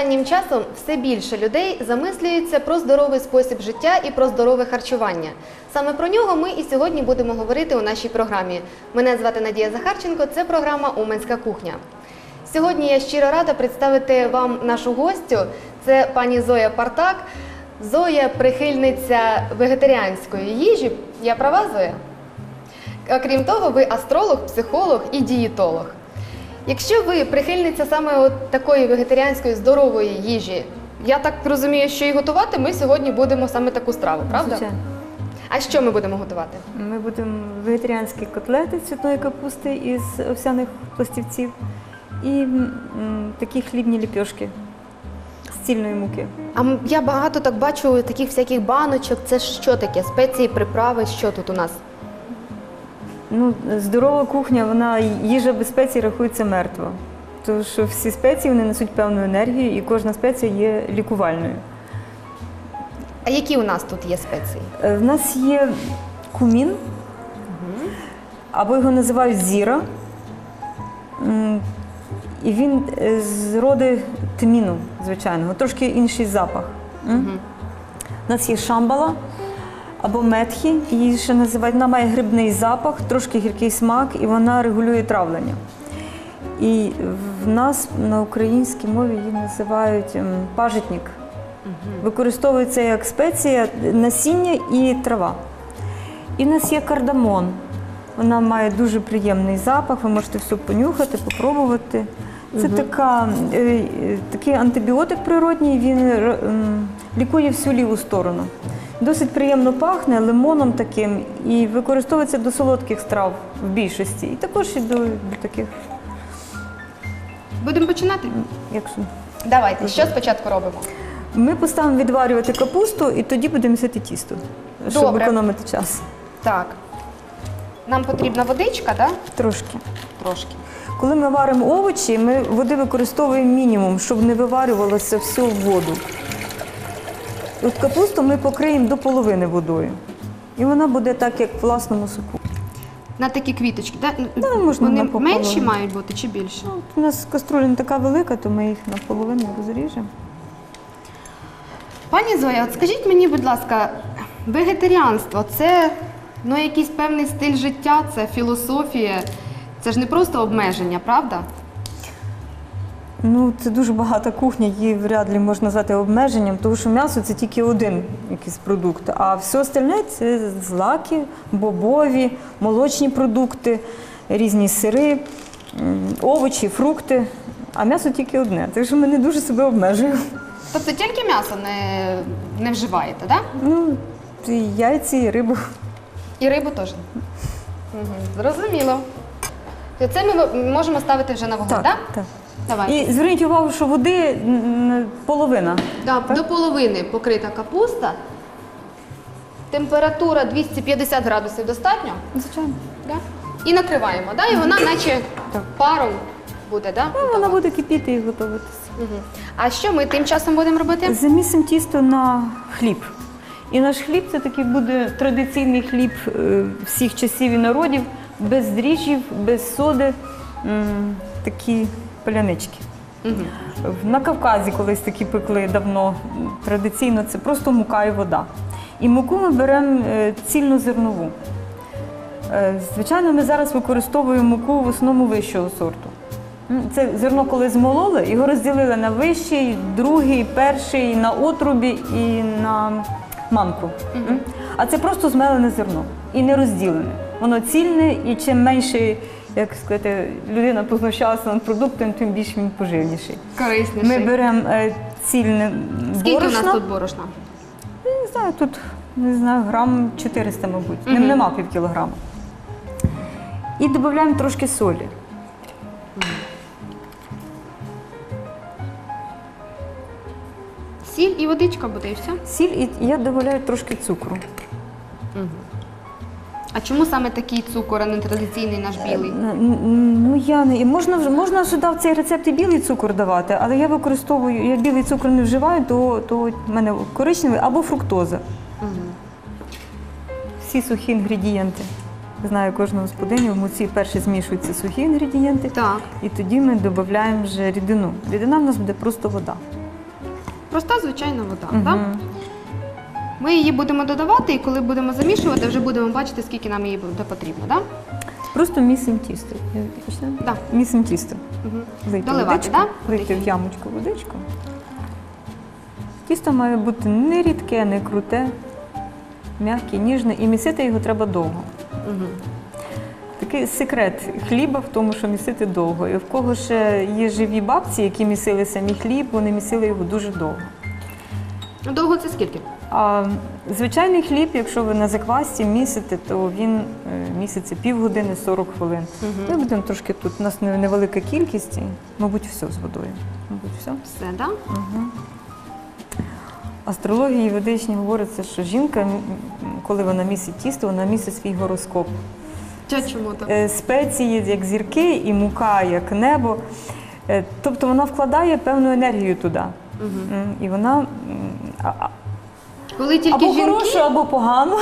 Останнім часом все більше людей замислюються про здоровий спосіб життя і про здорове харчування. Саме про нього ми і сьогодні будемо говорити у нашій програмі. Мене звати Надія Захарченко. Це програма Уменська кухня. Сьогодні я щиро рада представити вам нашу гостю. Це пані Зоя Партак. Зоя прихильниця вегетаріанської їжі. Я права Зоя? А Крім того, ви астролог, психолог і дієтолог. Якщо ви прихильниця саме от такої вегетаріанської здорової їжі, я так розумію, що і готувати ми сьогодні будемо саме таку страву, правда? Звичайно. А що ми будемо готувати? Ми будемо вегетаріанські котлети з цвітної капусти із овсяних пластівців і м, такі хлібні ліпьошки з цільної муки. А м- я багато так бачу таких всяких баночок. Це що таке? Спеції, приправи, що тут у нас? Ну, здорова кухня, вона їжа без спецій рахується мертва. Тому що всі спеції вони несуть певну енергію, і кожна спеція є лікувальною. А які у нас тут є спеції? Е, В нас є кумін, або його називають зіра. І він е, з роди тміну, звичайного, трошки інший запах. У нас є шамбала або метхі, її ще називають. Вона має грибний запах, трошки гіркий смак, і вона регулює травлення. І в нас на українській мові її називають ем, пажитник. Використовується як спеція насіння і трава. І в нас є кардамон. Вона має дуже приємний запах, ви можете все понюхати, попробувати. Це така, е, е, такий антибіотик природній, він е, лікує всю ліву сторону. Досить приємно пахне лимоном таким і використовується до солодких страв в більшості. І також і до, до таких, Будемо починати? якщо. Давайте, що спочатку робимо? Ми поставимо відварювати капусту і тоді будемо місити тісто, щоб Добре. економити час. Так. Нам потрібна водичка, так? Трошки. Трошки. Коли ми варимо овочі, ми води використовуємо мінімум, щоб не виварювалося все в воду. От капусту ми покриємо до половини водою. І вона буде так, як в власному соку. На такі квіточки, так? Да, можна Вони менші мають бути чи більше? Ну, от у нас каструля не така велика, то ми їх наполовину розріжемо. Пані Зоя, от скажіть мені, будь ласка, вегетаріанство це ну, якийсь певний стиль життя, це філософія, це ж не просто обмеження, правда? Ну, це дуже багата кухня, її вряд ли можна назвати обмеженням, тому що м'ясо це тільки один якийсь продукт, а все остальне це злаки, бобові, молочні продукти, різні сири, м, овочі, фрукти. А м'ясо тільки одне. Так що ми не дуже себе обмежуємо. Тобто тільки м'ясо не, не вживаєте, так? Ну, і яйці, і рибу. І рибу теж. Угу. Зрозуміло. То Це ми можемо ставити вже на вогонь, так? так. Давай. І зверніть увагу, що води м, половина. Да, До половини покрита капуста. Температура 250 градусів достатньо. Звичайно. Да? І накриваємо, да? і вона наче Так. паром буде, да? Ну, вона буде кипіти і готуватися. Угу. А що ми тим часом будемо робити? Замісимо тісто на хліб. І наш хліб це такий буде традиційний хліб е, всіх часів і народів, без дріжджів, без соди, м, такі полянички. Угу. На Кавказі колись такі пекли давно. Традиційно це просто мука і вода. І муку ми беремо е, цільнозернову. Е, Звичайно, ми зараз використовуємо муку в основному вищого сорту. Це зерно, коли змололи, його розділили на вищий, другий, перший, на отрубі і на манку. А це просто змелене зерно і не розділене. Воно цільне, і чим менше, як сказати, людина познущалася над продуктом, тим більш він поживніший. Корисніший. Ми беремо е, цільне Скільки у нас тут борошна? Не знаю, тут не знаю, грам 400, мабуть. Мгм. Нема пів кілограма. І додаємо трошки солі. Сіль і водичка буде і все. Сіль і я додаю трошки цукру. А чому саме такий цукор, а не традиційний наш білий? Н- Ну я не можна можна сюди в цей рецепт і білий цукор давати, але я використовую, я білий цукор не вживаю, то, то в мене коричневий або фруктоза. Всі сухі інгредієнти. Знаю кожну господиню, в муці перші змішуються сухі інгредієнти, Так. і тоді ми додаємо вже рідину. Рідина в нас буде просто вода. Проста звичайна вода. Мгм. Так? Ми її будемо додавати, і коли будемо замішувати, вже будемо бачити, скільки нам її буде потрібно. Так? Просто місимо тісто. Да? Місимо тісто. Мгм. Влити Доливати, водичку, да? влити в ямочку водичку. Тісто має бути не рідке, не круте, м'яке, ніжне, і місити його треба довго. Мгм. Такий секрет хліба в тому, що місити довго. І в кого ще є живі бабці, які місили самі хліб, вони місили його дуже довго. Ну, Довго це скільки? А звичайний хліб, якщо ви на заквасці місите, то він е, міситься півгодини 40 хвилин. Ми будемо трошки тут. У нас невелика кількість, і, мабуть, все з водою. Мабуть, все. Все, так? Астрології ведичні говориться, що жінка, коли вона місить тісто, вона місить свій гороскоп. Чому так? Е, Спеції, як зірки, і мука, як небо. Е, Тобто вона вкладає певну енергію туди. І вона Коли тільки або жінки, хорошу, або погану.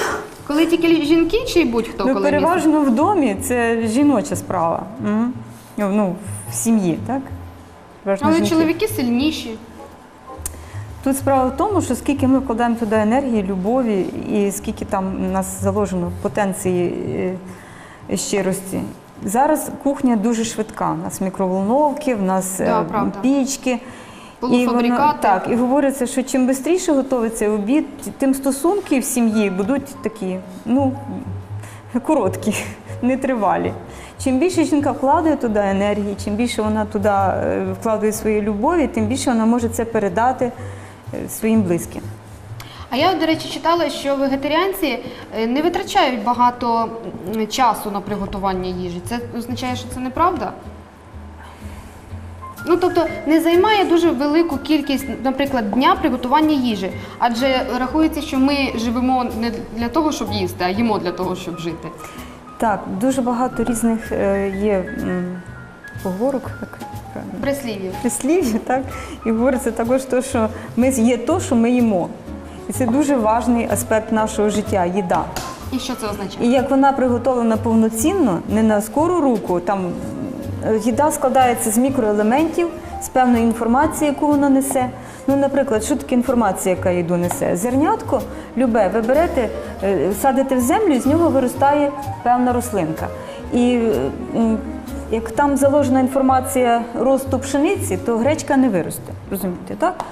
коли тільки жінки чи будь-хто Ну, коли переважно в домі це жіноча справа. М. Ну, в сім'ї, так? Переважно Але жінки. чоловіки сильніші. Тут справа в тому, що скільки ми вкладаємо туди енергії, любові, і скільки там у нас заложено потенції е, щирості. Зараз кухня дуже швидка. У нас мікроволновки, в нас е, Да, правда. Полуфабрикати. так, і говориться, що чим швидше готується обід, тим стосунки в сім'ї будуть такі, ну, короткі, нетривалі. Чим більше жінка вкладає туди енергії, чим більше вона туди е, вкладає своєї любові, тим більше вона може це передати е, своїм близьким. А я, до речі, читала, що вегетаріанці е, не витрачають багато часу на приготування їжі. Це означає, що це неправда? Ну, тобто не займає дуже велику кількість, наприклад, дня приготування їжі. Адже рахується, що ми живемо не для того, щоб їсти, а їмо для того, щоб жити. Так, дуже багато різних е, є м, поговорок, так правильно, прислів'я, так? І говориться також, те, що ми є то, що ми їмо. І це дуже важний аспект нашого життя їда. І що це означає? І як вона приготовлена повноцінно, не на скору руку, там їда складається з мікроелементів, з певної інформації, яку вона несе. Ну, наприклад, що таке інформація, яка їду несе? Зернятко любе, ви берете, е, садите в землю, і з нього виростає певна рослинка. І е, як там заложена інформація росту пшениці, то гречка не виросте. Розумієте, так?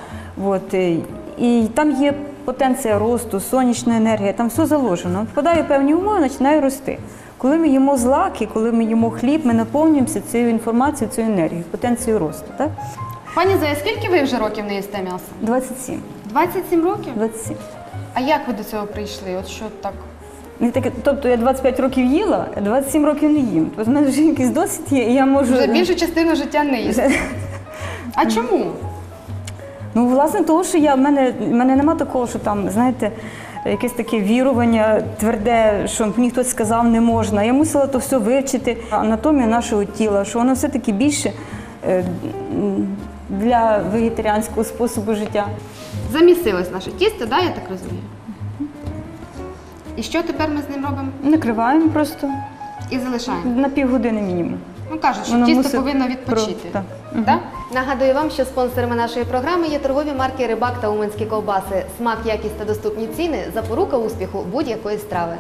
От, е, і там є потенція росту, сонячна енергія, там все заложено. Впадає певні умови, починає рости. Коли ми їмо злаки, коли ми їмо хліб, ми наповнюємося цією інформацією, цією енергією, потенцією росту. Так? Пані Зоя, скільки ви вже років не їсте м'ясо? 27. 27 років? 27. А як ви до цього прийшли? От що так? Не таке, тобто я 25 років їла, а 27 років не їм. Тобто в мене вже якийсь досвід є, і я можу. Вже більшу частину життя не їсти. А чому? Ну, власне, того, що я в мене, в мене нема такого, що там, знаєте, якесь таке вірування тверде, що мені хтось сказав не можна. Я мусила то все вивчити. Анатомія нашого тіла, що воно все-таки більше е, для вегетаріанського способу життя. Замісилось наше тісто, да, я так розумію. І що тепер ми з ним робимо? Накриваємо просто І залишаємо. на півгодини мінімум. Ну кажуть, що Воно тісто мусить повинно відпочити. про- так. Да? Нагадую вам, що спонсорами нашої програми є торгові марки Рибак та Уманські ковбаси. Смак, якість та доступні ціни запорука успіху будь-якої страви.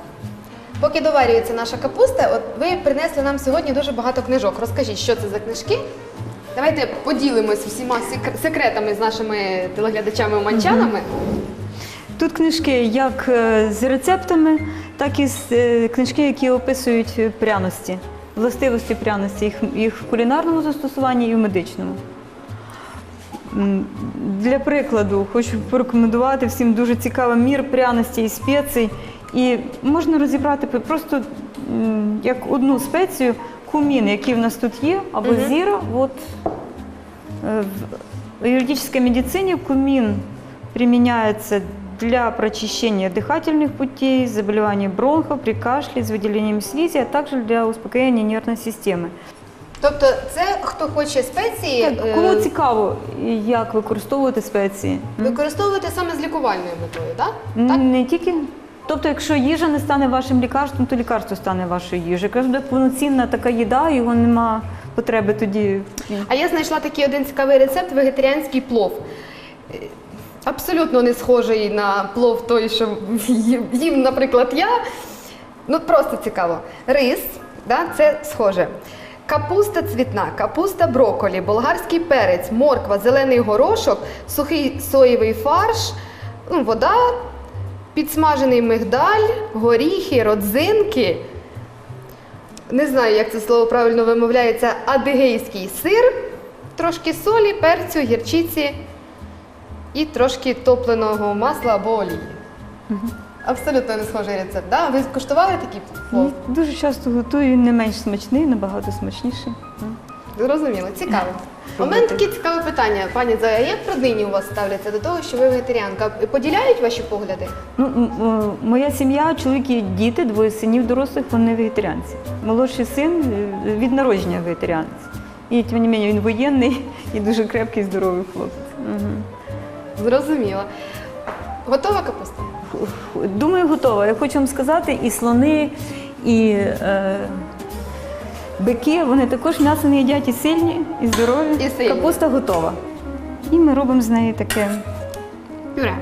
Поки доварюється наша капуста, от ви принесли нам сьогодні дуже багато книжок. Розкажіть, що це за книжки? Давайте поділимось всіма секретами з нашими телеглядачами-уманчанами. Тут книжки як е, з рецептами, так і з, е, книжки, які описують пряності, властивості пряності, їх в кулінарному застосуванні і в медичному. М, Для прикладу, хочу порекомендувати всім дуже цікавий мір пряності і спецій. І можна розібрати пи- просто м, як одну спецію кумін, який в нас тут є, або Мгм. зіра. От, е, в юридической медицине кумин применяется для прочищения дыхательных путей, заболеваний бронхов, при кашле, с выделением слизи, а также для успокоения нервной системы. Тобто, це хто хоче спеції, Так, е, цікаво, як використовувати спеції? використовувати саме з лікувальною метою, так? М, так? Не тільки. Тобто, якщо їжа не стане вашим лікарством, то лікарство стане вашою їжею. Якщо буде повноцінна така їда, його нема потреби тоді. А я знайшла такий один цікавий рецепт вегетаріанський плов. Е, Абсолютно не схожий на плов той, що їм, їм, наприклад, я. Ну просто цікаво. Рис, да, це схоже. Капуста цвітна, капуста броколі, болгарський перець, морква, зелений горошок, сухий соєвий фарш, ну, вода, підсмажений мигдаль, горіхи, родзинки. Не знаю, як це слово правильно вимовляється, адигейський сир, трошки солі, перцю, гірчиці і трошки топленого масла або олії. Абсолютно не схожий рецепт. Да? Ви куштували такий плов? Дуже часто готую, він не менш смачний, набагато смачніший. Зрозуміло, цікаво. У мене таке цікаве питання, пані Зоя, як родині у вас ставляться до того, що ви вегетаріанка? Поділяють ваші погляди? Ну, м- м- моя сім'я, чоловік і діти, двоє синів дорослих, вони вегетаріанці. Молодший син е, від народження вегетаріанець. І тим не менше він воєнний і дуже крепкий, здоровий хлопець. Мгм. Зрозуміло. Готова капуста? Думаю, готова. Я хочу вам сказати, і слони, і е, бики, вони також м'ясо не їдять і сильні, і здорові. І сильні. Капуста готова. І ми робимо з неї таке Пюре.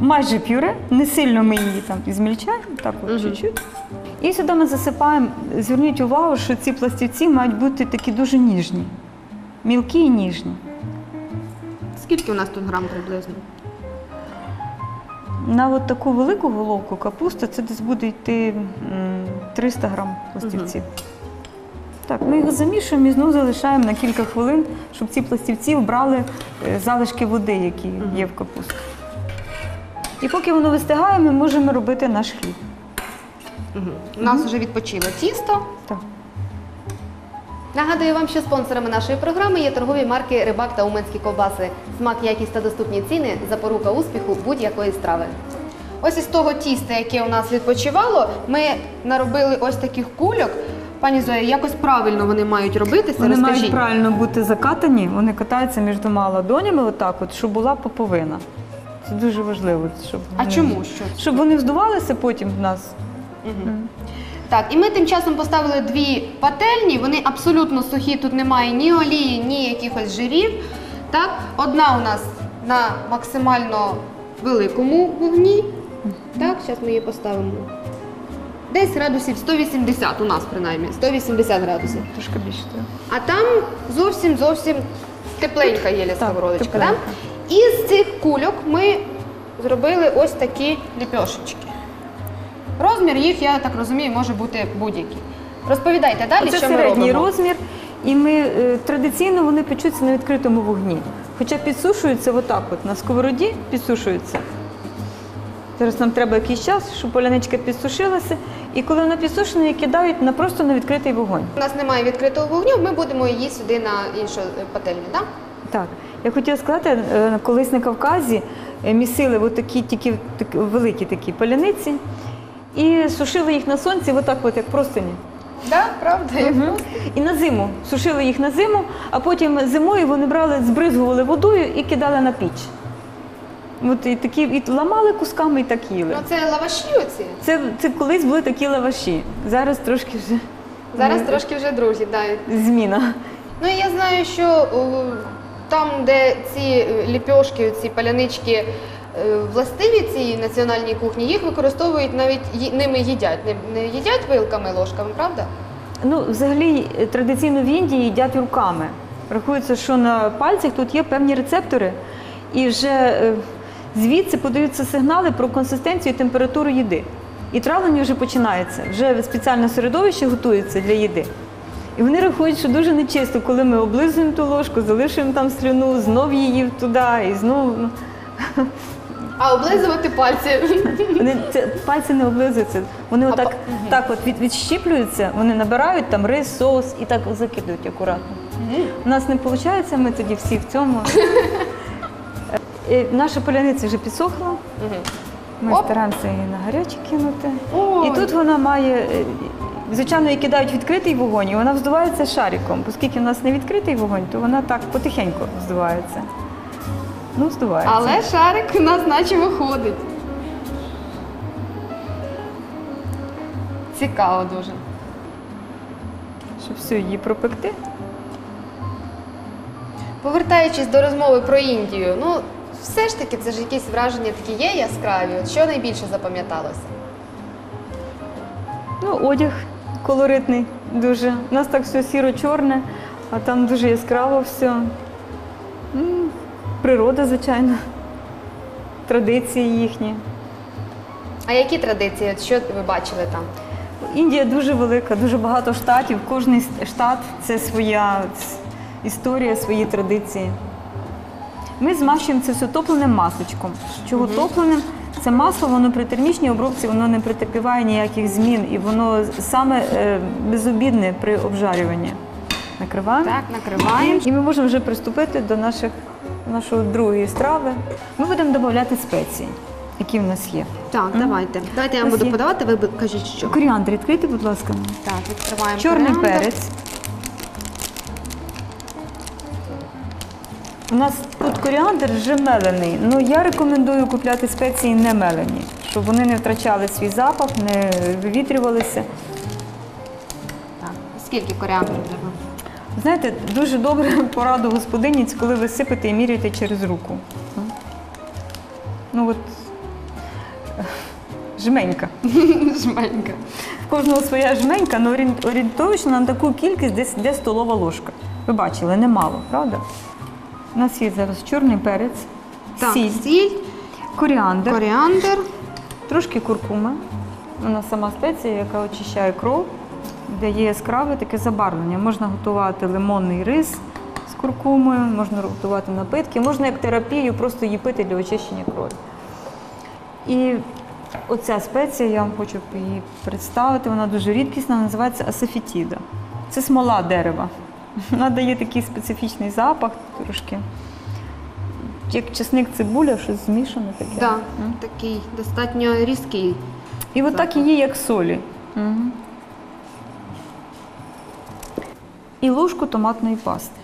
майже пюре, не сильно ми її там змільчаємо, так от Мгм. чуть-чуть. І сюди ми засипаємо. Зверніть увагу, що ці пластівці мають бути такі дуже ніжні, мілкі і ніжні. Скільки у нас тут грам приблизно? На от таку велику головку капусти це десь буде йти м, 300 грам пластівців. Так, ми його замішуємо і знову залишаємо на кілька хвилин, щоб ці пластівці вбрали е, залишки води, які є в капусті. І поки воно вистигає, ми можемо робити наш хліб. У нас вже відпочило тісто. Так. Нагадую вам, що спонсорами нашої програми є торгові марки Рибак та Уменські ковбаси. Смак, якість та доступні ціни запорука успіху будь-якої страви. Ось із того тіста, яке у нас відпочивало, ми наробили ось таких кульок. Пані Зоя, якось правильно вони мають робитися. Вони мають правильно бути закатані, вони катаються між двома ладонями, отак, от, щоб була поповина. Це дуже важливо. Щоб А вони- чому? Що? Щоб вони вздувалися потім в нас. Так, і ми тим часом поставили дві пательні, вони абсолютно сухі, тут немає ні олії, ні якихось жирів. Так, одна у нас на максимально великому вогні. Так, зараз ми її поставимо. Десь градусів 180 у нас принаймні, 180 градусів. Трошки більше треба. А там зовсім зовсім тепленька є сковородочка. Да? І з цих кульок ми зробили ось такі ліпьошечки. Розмір їх, я так розумію, може бути будь-який. Розповідайте далі, Це що ми середній розмір, і ми е, традиційно вони печуться на відкритому вогні. Хоча підсушуються отак, от на сковороді підсушуються. Зараз нам треба якийсь час, щоб поляничка підсушилася. І коли вона підсушена, її кидають на просто на відкритий вогонь. У нас немає відкритого вогню, ми будемо її сюди на іншу е, пательню. Да? Так, я хотіла сказати, е, колись на Кавказі е, місили отакі, тільки великі такі поляниці і сушили їх на сонці, отак, от, як простині. Да, правда? Мгм. І на зиму сушили їх на зиму, а потім зимою вони брали, збризгували водою і кидали на піч. От і такі і ламали кусками і так їли. Ну це лаваші оці. Це, це колись були такі лаваші. Зараз трошки вже Зараз трошки вже друзі. Да. зміна. Ну і я знаю, що там, де ці е, ліпьошки, ці палянички властиві цій національній кухні, їх використовують навіть ними їдять. Не, їдять вилками, ложками, правда? Ну, взагалі, е, традиційно в Індії їдять руками. Рахується, що на пальцях тут є певні рецептори, і вже е, звідси подаються сигнали про консистенцію і температуру їди. І травлення вже починається. Вже спеціальне середовище готується для їди. І вони рахують, що дуже нечисто, коли ми облизуємо ту ложку, залишуємо там слюну, знов її туди і знов. А облизувати пальці. Вони це пальці не облизуються. Вони отак, па- так от від, відщіплюються, вони набирають там рис, соус і так закидують акуратно. У нас не виходить, ми тоді всі в цьому. Е, Наша поляниця вже підсохла. Ми Оп. стараємося її на гаряче кинути. Ой. І тут вона має, е, звичайно, її кидають відкритий вогонь, і вона вздувається шариком. Оскільки в нас не відкритий вогонь, то вона так потихеньку вздувається. Ну, здувається. Але шарик у нас наче виходить. Цікаво дуже. Щоб всю її пропекти. Повертаючись до розмови про Індію, ну все ж таки це ж якісь враження такі є яскраві. От що найбільше запам'яталося? Ну, одяг колоритний дуже. У нас так все сіро-чорне, а там дуже яскраво все. Природа, звичайно. Традиції їхні. А які традиції? От що ви бачили там? Індія дуже велика, дуже багато штатів. Кожний штат це своя історія, свої традиції. Ми змащуємо це все топленим масочком. Чого топленим? Це масло, воно при термічній обробці воно не претерпіває ніяких змін, і воно саме е, безобідне при обжарюванні. Накриваємо. Так, накриваємо. І ми можемо вже приступити до наших, нашої другої страви. Ми будемо додати спеції, які в нас є. Так, давайте. Давайте я вам Ось буду є. подавати, ви кажіть, що. Коріандр відкрийте, будь ласка. Так, відкриваємо. Чорний коріандр. перець. У нас тут коріандр вже мелений. Ну я рекомендую купляти спеції не мелені, щоб вони не втрачали свій запах, не вивітрювалися. Так. Скільки коріандру треба? Знаєте, дуже добре пораду господиніць, коли ви сипете і міряєте через руку. Ну от е, жменька. Жменька. В кожного своя жменька, але орієн- орієнтовочно на таку кількість десь де столова ложка. Ви бачили, немало, правда? У нас є зараз чорний перець, Так, сіль, сіль, коріандр, коріандр. трошки куркуми. Вона сама спеція, яка очищає кров, дає яскраве таке забарвлення. Можна готувати лимонний рис з куркумою, можна готувати напитки, можна як терапію просто її пити для очищення крові. І оця спеція, я вам хочу її представити, вона дуже рідкісна, називається асафітіда. Це смола дерева. Вона дає такий специфічний запах трошки. Як чесник цибуля, щось змішане таке. Да, такий достатньо різкий. І от так і є, як солі. Угу. І ложку томатної пасти.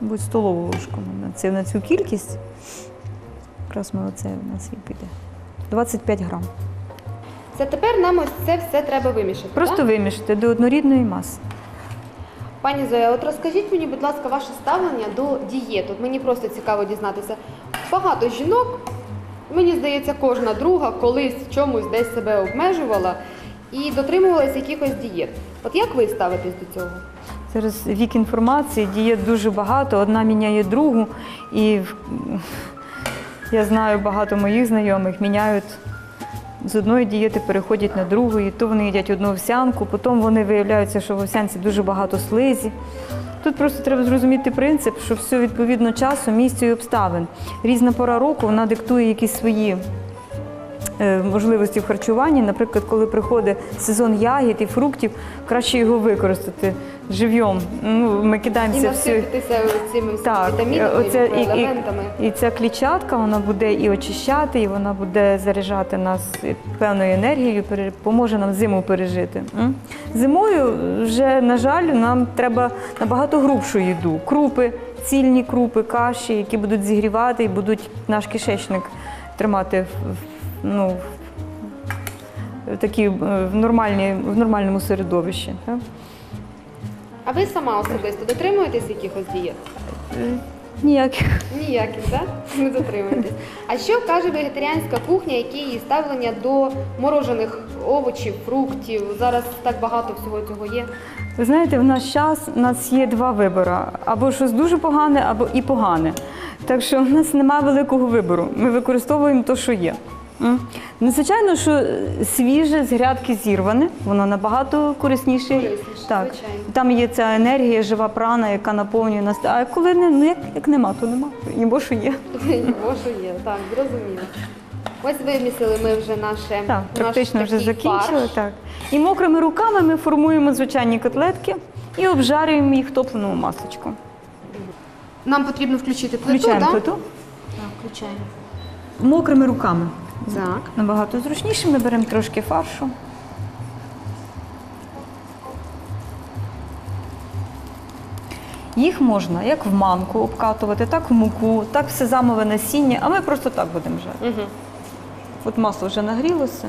Будь столову ложку на, це, на цю кількість. Якраз ми оце в нас і піде. 25 грам. Це тепер нам ось це все треба вимішати. Просто так? вимішати до однорідної маси. Пані Зоя, от розкажіть мені, будь ласка, ваше ставлення до дієт. От мені просто цікаво дізнатися. Багато жінок, мені здається, кожна друга колись в чомусь десь себе обмежувала і дотримувалась якихось дієт. От як ви ставитесь до цього? Зараз вік інформації, дієт дуже багато, одна міняє другу. І я знаю багато моїх знайомих міняють з одної дієти, переходять на другу, і то вони їдять одну овсянку, потім вони виявляються, що в овсянці дуже багато слизі. Тут просто треба зрозуміти принцип, що все відповідно часу, місцю і обставин. Різна пора року вона диктує якісь свої можливості в харчуванні. Наприклад, коли приходить сезон ягід і фруктів, краще його використати живьом. Ну, ми кидаємося насититися цими вітамінами, оце, і, і, ця клітчатка вона буде і очищати, і вона буде заряджати нас певною енергією, поможе нам зиму пережити. Зимою вже, на жаль, нам треба набагато грубшу їду. Крупи, цільні крупи, каші, які будуть зігрівати і будуть наш кишечник тримати в- ну, в, такі, е, в, нормальні, в нормальному середовищі. Так? А ви сама особисто дотримуєтесь якихось дієт? Е, Ніяких. Ніяких, так? Не дотримуєтесь. А що каже вегетаріанська кухня, які її ставлення до морожених овочів, фруктів? Зараз так багато всього цього є. Ви знаєте, в наш час у нас є два вибори: або щось дуже погане, або і погане. Так що в нас немає великого вибору. Ми використовуємо те, що є. Ну, звичайно, що свіже з грядки зірване, воно набагато корисніше. Корисніше, так. звичайно. Там є ця енергія, жива прана, яка наповнює нас. А коли не, ну як, як нема, то нема. Їбо, що є. Можу є, так, зрозуміло. Ось вимісили ми вже наше Так, наш практично вже такий закінчили. фарш. Так. І мокрими руками ми формуємо звичайні котлетки і обжарюємо їх в топленому масочку. Нам потрібно включити плиту, Включаємо так? плиту. Так, включаємо. Мокрими руками. Так. Набагато зручніше. Ми беремо трошки фаршу. Їх можна як в манку обкатувати, так в муку, так в сезамове насіння, а ми просто так будемо жарити. Угу. От масло вже нагрілося.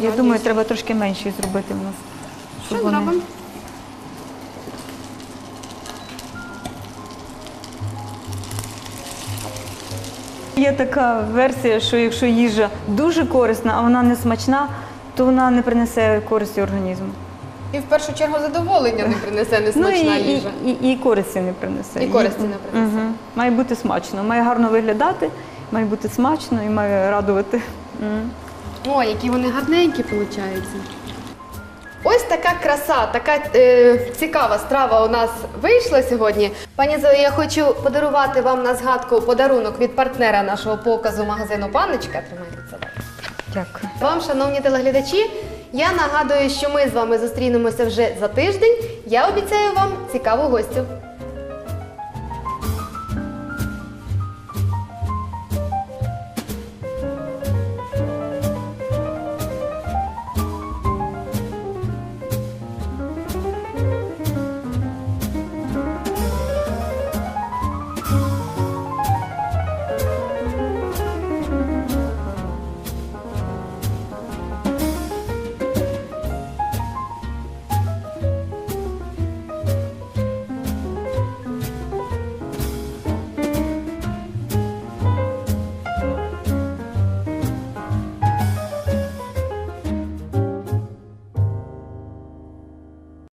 Я Ну, думаю, треба трошки менше зробити в нас. Що зробимо? Є така версія, що якщо їжа дуже корисна, а вона не смачна, то вона не принесе користі організму. І в першу чергу задоволення не принесе Ну несмачна і, їжа. і, і, і користі не принесе. І користі не принесе. Мгм. Має бути смачно, має гарно виглядати, має бути смачно і має радувати. Ой, які вони гарненькі виходять. Ось така краса, така е, цікава страва у нас вийшла сьогодні. Пані Зоя, я хочу подарувати вам на згадку подарунок від партнера нашого показу магазину Панночка. Тримайте це. Дякую. Вам, шановні телеглядачі, я нагадую, що ми з вами зустрінемося вже за тиждень. Я обіцяю вам цікаву гостю.